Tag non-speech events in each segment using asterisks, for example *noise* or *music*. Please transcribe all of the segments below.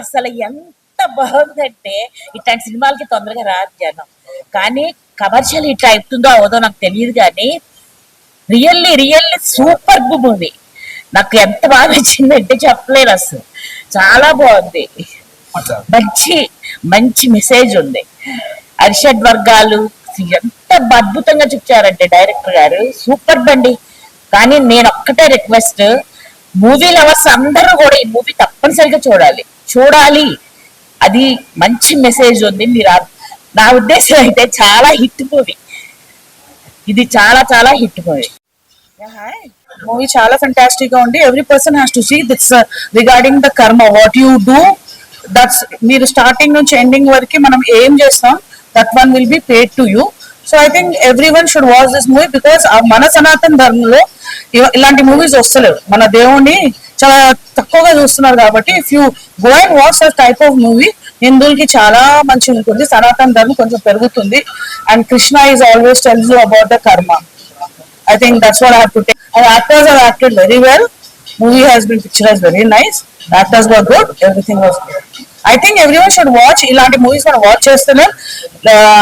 అసలు ఎంత బాగుందంటే ఇట్లాంటి సినిమాలకి తొందరగా రాదు జనం. కానీ కమర్షియల్ హిట్ అవుతుందో అవదో నాకు తెలియదు కానీ రియల్లీ రియల్లీ సూపర్ మూవీ. నాకు ఎంత బాగా నచ్చిందంటే చెప్పలేను అసలు. చాలా బాగుంది. మంచి మంచి మెసేజ్ ఉంది. అరిషడ్ వర్గాలు ఎంత అద్భుతంగా చూపించారంటే డైరెక్టర్ గారు. సూపర్ బండి. కానీ నేను ఒక్కటే రిక్వెస్ట్ మూవీ లవర్స్ అందరూ కూడా ఈ మూవీ తప్పనిసరిగా చూడాలి. చూడాలి. అది మంచి మెసేజ్ ఉంది. మీరు నా ఉద్దేశం అయితే చాలా హిట్ మూవీ ఇది చాలా చాలా హిట్ మూవీ మూవీ చాలా ఫెంటాస్టిక్గా ఉంది. Every person has to see this regarding the karma what you do that's మీరు స్టార్టింగ్ నుంచి ఎండింగ్ వరకు మనం ఏం చేస్తాం that one will be paid to you so I think every one should watch this movie because మన సనాతన ధర్మంలో ఇలాంటి మూవీస్ వస్తలేవు. మన దేవుణ్ణి చాలా తక్కువగా చూస్తున్నారు కాబట్టి if you go and watch that type of movie హిందువులకి చాలా మంచి ఉంటుంది. సనాతన ధర్మం కొంచెం పెరుగుతుంది. And Krishna is always tells you about the karma I think that's what I have to take. And actors have acted very well. Movie has very nice actors were good everything was good I think every one should watch ఇలాంటి movies మనం watch చేస్తున్నాం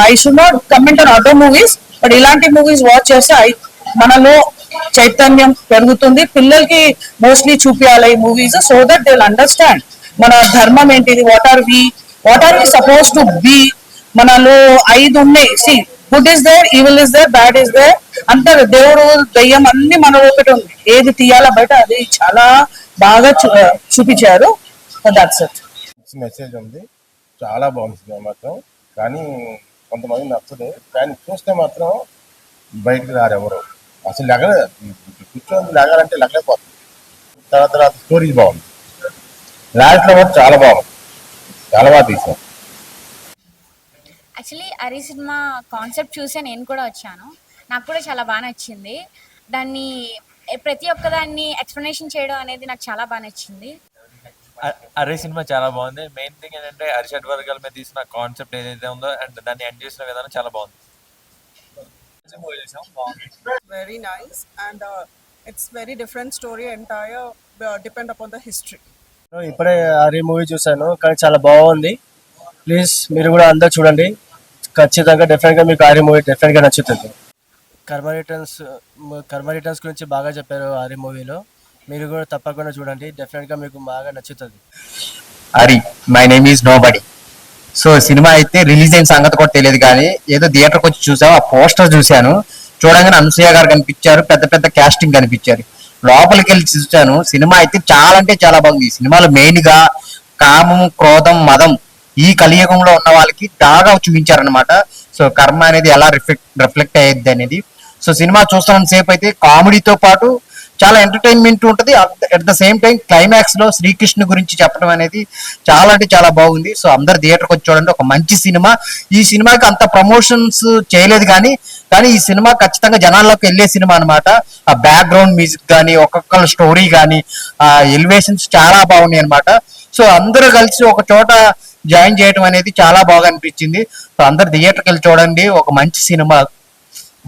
I should not comment on other movies but ఇలాంటి movies watch చేస్తే I మనలో చైతన్యం పెరుగుతుంది. పిల్లలకి mostly చూపించాలి ఈ movies so that they understand మన ధర్మం ఏంటిది what are we what are we suppose to be మనలో ఐదు ఉన్నాయి. See good is there evil is there bad is there అంటారు దేవుడు దయ్యం అన్ని మన ఒకటి ఉంది. ఏది తీయాలా బయట అది చాలా బాగా చూ- చూపించారు. దట్స్ ఇట్ మంచి మెసేజ్ ఉంది. చాలా బాగుంది సినిమా మాత్రం. కానీ కొంతమంది నచ్చదు కానీ చూస్తే మాత్రం బయటకు రారు ఎవరు అసలు లెగ కూర్చొని లెగాలంటే లెగలేకపోతుంది తర్వాత తర్వాత స్టోరీ బాగుంది. లాస్ట్లో కూడా చాలా బాగుంది. చాలా బాగా తీసాం యాక్చువల్లీ అరి సినిమా కాన్సెప్ట్ చూసే నేను కూడా వచ్చాను. నాకు కూడా చాలా బాగా నచ్చింది. దాన్ని ప్రతి ఒక్కదాన్ని ఎక్స్ప్లెనేషన్ చేయడం అనేది నాకు చాలా బాగా నచ్చింది. అరే సినిమా చాలా బాగుంది. మెయిన్ థింగ్ ఏంటంటే అరిషడ్ వర్గాల మీద తీసిన కాన్సెప్ట్ ఏదైతే ఉందో అండ్ దాన్ని ఎండ్ చేసిన విధానం చాలా బాగుంది. and uh, it's very different story entire uh, depend upon the history. ఇప్పుడే హరి మూవీ చూశాను కానీ చాలా బాగుంది. ప్లీజ్ మీరు కూడా అందరు చూడండి. ఖచ్చితంగా డెఫినెట్గా మీకు హరి మూవీ డెఫినెట్గా నచ్చుతుంది. కర్మ రిటర్న్స్ కర్మ రిటర్న్స్ గురించి బాగా చెప్పారు హరి మూవీలో. మీరు కూడా తప్పకుండా చూడండి. డెఫినెట్గా మీకు బాగా నచ్చుతుంది. Hari my name is nobody so cinema అయితే రిలీజ్ అయిన సంగతి కూడా తెలియదు కానీ ఏదో థియేటర్కి వచ్చి చూసాం ఆ పోస్టర్ చూశాను. చూడంగానే అనసూయ గారు కనిపించారు పెద్ద పెద్ద కాస్టింగ్ కనిపించారు. లోపలికి వెళ్ళి చూశాను. సినిమా అయితే చాలా అంటే చాలా బాగుంది. ఈ సినిమాలో మెయిన్గా కామం క్రోధం మదం ఈ కలియుగంలో ఉన్న వాళ్ళకి బాగా చూపించారనమాట సో కర్మ అనేది ఎలా రిఫ్లెక్ట్ రిఫ్లెక్ట్ అయ్యేది అనేది. సో సినిమా చూస్తున్న సేపు అయితే కామెడీతో పాటు చాలా ఎంటర్టైన్మెంట్ ఉంటుంది. అట్ ద సేమ్ టైం క్లైమాక్స్లో శ్రీకృష్ణ గురించి చెప్పడం అనేది చాలా అంటే చాలా బాగుంది. సో అందరు థియేటర్కి వచ్చి చూడండి. ఒక మంచి సినిమా. ఈ సినిమాకి అంత ప్రమోషన్స్ చేయలేదు కానీ కానీ ఈ సినిమా ఖచ్చితంగా జనాల్లోకి వెళ్ళే సినిమా అన్నమాట. ఆ బ్యాక్గ్రౌండ్ మ్యూజిక్ కానీ ఒక్కొక్కళ్ళ స్టోరీ కానీ ఆ ఎలివేషన్స్ చాలా బాగున్నాయి అన్నమాట. సో అందరూ కలిసి ఒక చోట జాయిన్ చేయడం అనేది చాలా బాగా అనిపించింది. సో అందరు థియేటర్కి వెళ్ళి చూడండి. ఒక మంచి సినిమా.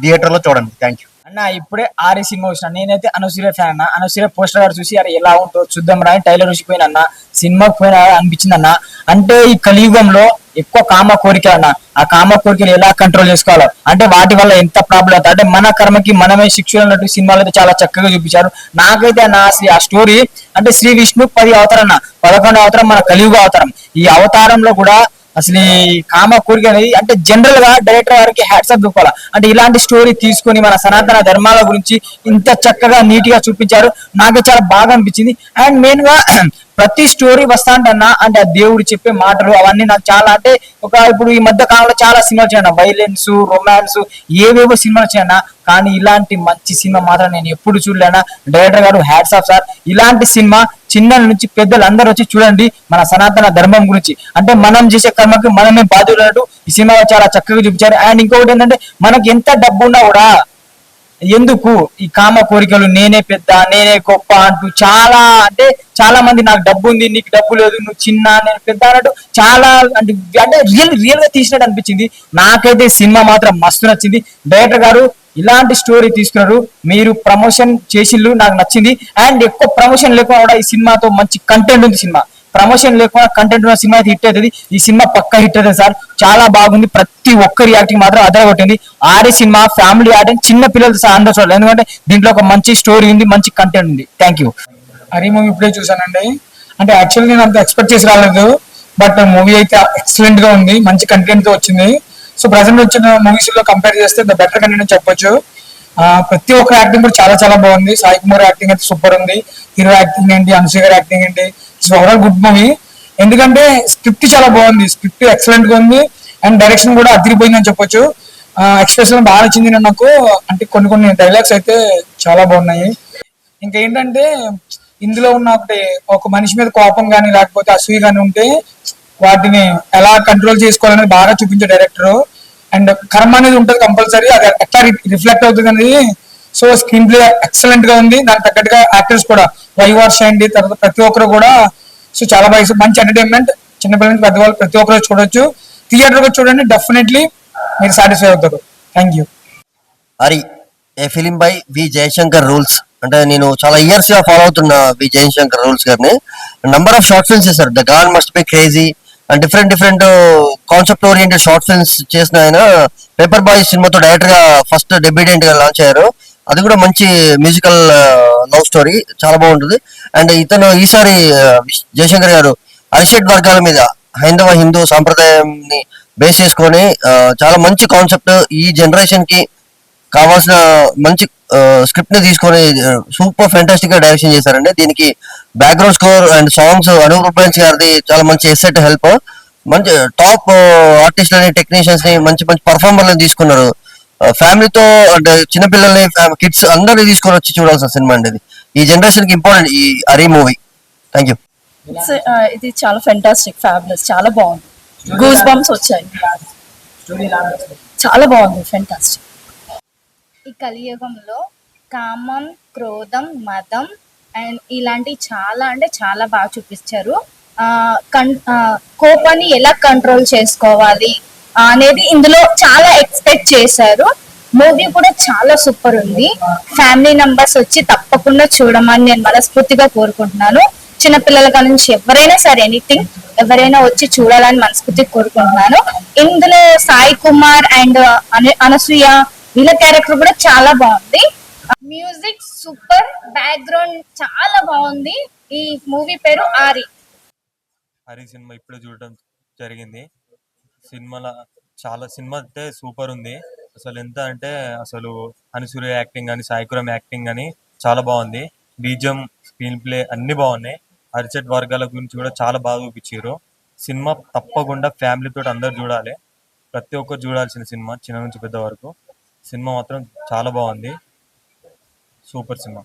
థియేటర్లో చూడండి. థ్యాంక్ యూ అన్న ఇప్పుడే ఆర్ఏ సినిమా వచ్చిన నేనైతే అనసూయ ఫ్యాన్ అన్న. అనసూయ పోస్టర్ గారు చూసి అరే ఎలా ఉంటుందో చూద్దాం రా టైలర్ చూసిపోయిన అన్న. సినిమాకి పోయిన అనిపించింది అన్న. అంటే ఈ కలియుగంలో ఎక్కువ కామ కోరిక అన్న. ఆ కామ కోరికలు ఎలా కంట్రోల్ చేసుకోవాలో. అంటే వాటి వల్ల ఎంత ప్రాబ్లం అవుతుంది? అంటే మన కర్మకి మనమే శిక్షలు అన్నట్టు సినిమాలు అయితే చాలా చక్కగా చూపించారు. నాకైతే అన్న శ్రీ ఆ స్టోరీ అంటే శ్రీ విష్ణు పది అవతారం అన్న. పదకొండు అవతారం మన కలియుగ అవతారం. ఈ అవతారంలో కూడా అసలు ఈ కామ కోరిక అనేది అంటే జనరల్గా డైరెక్టర్ గారికి హ్యాట్స్ అప్ అంటే ఇలాంటి స్టోరీ తీసుకొని మన సనాతన ధర్మాల గురించి ఇంత చక్కగా నీట్గా చూపించారు. నాకు చాలా బాగా అనిపించింది. అండ్ మెయిన్గా *clears throat* ప్రతి స్టోరీ వస్తా అన్న అంటే ఆ దేవుడు చెప్పే మాటలు అవన్నీ నాకు చాలా అంటే ఒక ఇప్పుడు ఈ మధ్య కాలంలో చాలా సినిమాలు చేయను వైలెన్స్ రొమాన్స్ ఏవేవో సినిమాలు చేయను కానీ ఇలాంటి మంచి సినిమా మాత్రం నేను ఎప్పుడు చూడలేనా? డైరెక్టర్ గారు హ్యాట్స్ ఆఫ్ సార్ ఇలాంటి సినిమా చిన్న నుంచి పెద్దలు అందరూ వచ్చి చూడండి మన సనాతన ధర్మం గురించి. అంటే మనం చేసే కర్మకి మనమే బాధ్యులు ఈ సినిమాలో చాలా చక్కగా చూపించారు. అండ్ ఇంకొకటి ఏంటంటే మనకి ఎంత డబ్బు ఉన్నా కూడా ఎందుకు ఈ కామ కోరికలు నేనే పెద్ద నేనే గొప్ప అంటూ చాలా అంటే చాలా మంది నాకు డబ్బు ఉంది నీకు డబ్బు లేదు నువ్వు చిన్న నేను పెద్ద అన్నట్టు చాలా అంటే అంటే రియల్ రియల్గా తీసినట్టు అనిపించింది. నాకైతే సినిమా మాత్రం మస్తు నచ్చింది. డైరెక్టర్ గారు ఇలాంటి స్టోరీ తీసుకున్నారు. మీరు ప్రమోషన్ చేసిళ్ళు నాకు నచ్చింది. అండ్ ఎక్కువ ప్రమోషన్ లేకుండా కూడా ఈ సినిమాతో మంచి కంటెంట్ ఉంది సినిమా. ప్రమోషన్ లేకుండా కంటెంట్ ఉన్న సినిమా అయితే హిట్ అవుతుంది. ఈ సినిమా పక్క హిట్ అవుతుంది సార్. చాలా బాగుంది. ప్రతి ఒక్కరి యాక్టింగ్ మాత్రం అదే కొట్టింది ఆడే సినిమా ఫ్యామిలీ ఆడియన్స్ చిన్న పిల్లలతో సార్ అందరూ చూడాలి. ఎందుకంటే దీంట్లో ఒక మంచి స్టోరీ ఉంది మంచి కంటెంట్ ఉంది. థ్యాంక్ యూ హరి మూవీ ఇప్పుడే చూసానండి అంటే యాక్చువల్లీ నేను అంత ఎక్స్పెక్ట్ చేసి రాలేదు. బట్ మూవీ అయితే ఎక్సలెంట్గా ఉంది. మంచి కంటెంట్తో వచ్చింది. సో ప్రజెంట్ వచ్చిన మూవీస్లో కంపేర్ చేస్తే ద బెటర్ కంటెంట్ చెప్పొచ్చు. ప్రతి ఒక్క యాక్టింగ్ కూడా చాలా చాలా బాగుంది. సాయి కుమార్ యాక్టింగ్ అయితే సూపర్ ఉంది. హీరో యాక్టింగ్ ఏంటి? అనుసూయ గారి యాక్టింగ్ ఏంటి? ఇట్స్ ఓవరాల్ గుడ్ మూవీ ఎందుకంటే స్క్రిప్ట్ చాలా బాగుంది. స్క్రిప్ట్ ఎక్సలెంట్గా ఉంది. అండ్ డైరెక్షన్ కూడా అదిరిపోయిందని చెప్పొచ్చు. ఎక్స్ప్రెషన్ బాగా నచ్చింది నాకు. అంటే కొన్ని కొన్ని డైలాగ్స్ అయితే చాలా బాగున్నాయి. ఇంకా ఏంటంటే ఇందులో ఉన్న ఒకటి ఒక మనిషి మీద కోపం కానీ లేకపోతే అసూయ కానీ ఉంటే వాటిని ఎలా కంట్రోల్ చేసుకోవాలనేది బాగా చూపించే డైరెక్టర్ అండ్ కర్మ అనేది ఉంటుంది కంపల్సరీ అది ఎట్లా రిఫ్లెక్ట్ అవుతుంది అనేది సో స్క్రీన్ ప్లే ఎక్సలెంట్గా ఉంది. దానికి తగ్గట్టుగా యాక్టర్స్ కూడా వైవార్స్ అండి తర్వాత ప్రతి ఒక్కరు కూడా. సో చాలా బాగా మంచి ఎంటర్టైన్మెంట్ చిన్నపిల్లల నుంచి పెద్దవాళ్ళు ప్రతి ఒక్కరు చూడొచ్చు. థియేటర్ కూడా చూడండి డెఫినెట్లీ మీరు సాటిస్ఫై అవుతారు. Thank you Hari a film by V Jayashankar rules అంటే నేను చాలా ఇయర్స్గా ఫాలో అవుతున్నా వి జయశంకర్ రూల్స్ గారిని. నంబర్ ఆఫ్ షార్ట్ ఫిల్మ్స్ చేశారు the god must be crazy different different concept oriented short films చేసిన ఆయన. పేపర్ బాయ్ సినిమాతో డైరెక్టర్గా ఫస్ట్ డెబ్యూటెంట్గా లాంచ్ అయ్యారు. అది కూడా మంచి మ్యూజికల్ లవ్ స్టోరీ చాలా బాగుంటుంది. అండ్ ఇతను ఈసారి uh, జయశంకర్ గారు అరిషెడ్ వర్గాల మీద హైందవ హిందూ సాంప్రదాయాన్ని బేస్ చేసుకొని uh, చాలా మంచి కాన్సెప్ట్ ఈ జనరేషన్కి కావాల్సిన మంచి స్క్రిప్ట్ని తీసుకొని సూపర్ ఫెంటాస్టిక్గా డైరెక్షన్ చేశారండి. దీనికి background score and songs Anup గారిది చాలా మంచి ఎసెట్ హెల్ప్ మంచి టాప్ ఆర్టిస్ట్ అని టెక్నీషియన్స్ని మంచి మంచి పర్ఫార్మర్లను తీసుకున్నారు. ఫ్యామిలీతో అంటే చిన్నపిల్లల్ని కిడ్స్ అందరినీ తీసుకొని వచ్చి చూడాల్సిన సినిమా అండి ఇది. ఈ జనరేషన్కి ఇంపార్టెంట్ ఈ అరీ మూవీ. థ్యాంక్ యూ ఇది చాలా ఫెంటాస్టిక్ ఫ్యాబులస్ చాలా బాగుంది. గూస్ బంప్స్ వచ్చాయి. చాలా బాగుంది ఫెంటాస్టిక్ ఈ కలియుగంలో కామం క్రోధం మదం అండ్ ఇలాంటివి చాలా అంటే చాలా బాగా చూపించారు కన్ కోపాన్ని ఎలా కంట్రోల్ చేసుకోవాలి అనేది ఇందులో చాలా ఎక్స్పెక్ట్ చేశారు. మూవీ కూడా చాలా సూపర్ ఉంది. ఫ్యామిలీ నంబర్స్ వచ్చి తప్పకుండా చూడమని నేను మనస్ఫూర్తిగా కోరుకుంటున్నాను. చిన్నపిల్లల నుంచి ఎవరైనా సరే ఎనీథింగ్ ఎవరైనా వచ్చి చూడాలని మనస్ఫూర్తిగా కోరుకుంటున్నాను. ఇందులో సాయి కుమార్ అండ్ అనసూయ వీళ్ళ క్యారెక్టర్ కూడా చాలా బాగుంది. మ్యూజిక్ సూపర్ బ్యాక్గ్రౌండ్ చాలా బాగుంది. ఈ మూవీ పేరు ఆరి. హరి సినిమా ఇప్పుడే చూడడం జరిగింది. సినిమాలో చాలా సినిమా అయితే సూపర్ ఉంది. అసలు ఎంత అంటే అసలు అనుసూర్య యాక్టింగ్ కానీ సాయికురం యాక్టింగ్ కానీ చాలా బాగుంది. బీజం స్క్రీన్ ప్లే అన్ని బాగున్నాయి. అరిచెట్ వర్గాల గురించి కూడా చాలా బాగా చూపించారు. సినిమా తప్పకుండా ఫ్యామిలీ తోటి అందరు చూడాలి. ప్రతి ఒక్కరు చూడాల్సిన సినిమా చిన్న నుంచి పెద్ద వరకు. సినిమా మాత్రం చాలా బాగుంది. Super cinema.